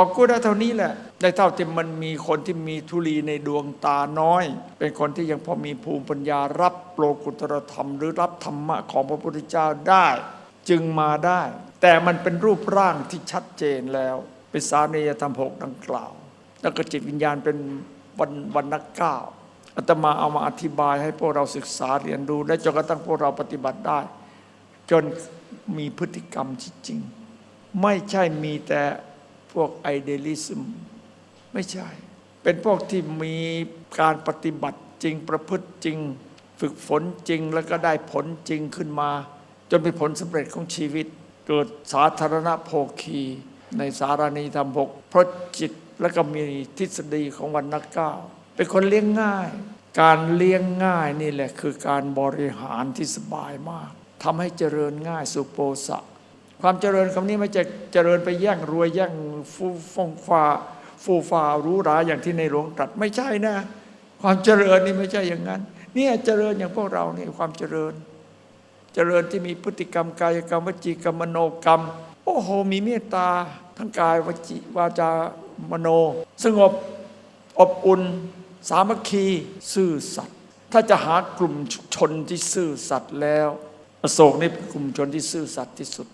บอกกูได้เท่านี้แหละได้เท่าที่มันมีคนที่มีทุลีในดวงตาน้อย เป็นคนที่ยังพอมีภูมิปัญญารับโลกุตรธรรม หรือรับธรรมะของพระพุทธเจ้าได้ จึงมาได้ แต่มันเป็นรูปร่างที่ชัดเจนแล้ว เป็นสารียธรรมหกดังกล่าว แล้วก็จิตวิญญาณเป็นวันวันนักก้าวอาตมาเอามาอธิบายให้พวกเราศึกษาเรียนรู้ และจนกระทั่งพวกเราปฏิบัติได้ จนมีพฤติกรรมที่จริง ไม่ใช่มีแต่ พวกไอเดลิซึมไม่ใช่ เป็นพวกที่มีการปฏิบัติจริงประพฤติจริง ฝึกฝนจริงแล้วก็ได้ผลจริงขึ้นมา จนเป็นผลสำเร็จของชีวิต เกิดสาธารณโภคีในสารณีธรรมหกเพราะจิตแล้วก็มีทฤษฎีของวันนักก้าเป็นคนเลี้ยงง่าย การเลี้ยงง่ายนี่แหละคือการบริหารที่สบายมากทำให้เจริญง่ายสุโปสะ ความเจริญคำนี้ไม่จะเจริญไปแย่งรวยแย่งฟูฟงฟ้าฟูฟ้ารู้ราอย่างที่ในหลวงตรัสไม่ใช่นะ ความเจริญนี่ไม่ใช่อย่างนั้น เนี่ยเจริญอย่างพวกเราเนี่ยความเจริญ เจริญที่มีพฤติกรรมกายกรรมวจีกรรมมโนกรรม โอ้โหมีเมตตา ทั้งกายวจีวาจามโน สงบอบอุ่น สามัคคี ซื่อสัตย์ถ้าจะหากลุ่มชนที่ซื่อสัตย์แล้วอโศกนี่เป็นกลุ่มชนที่ซื่อสัตย์ที่สุด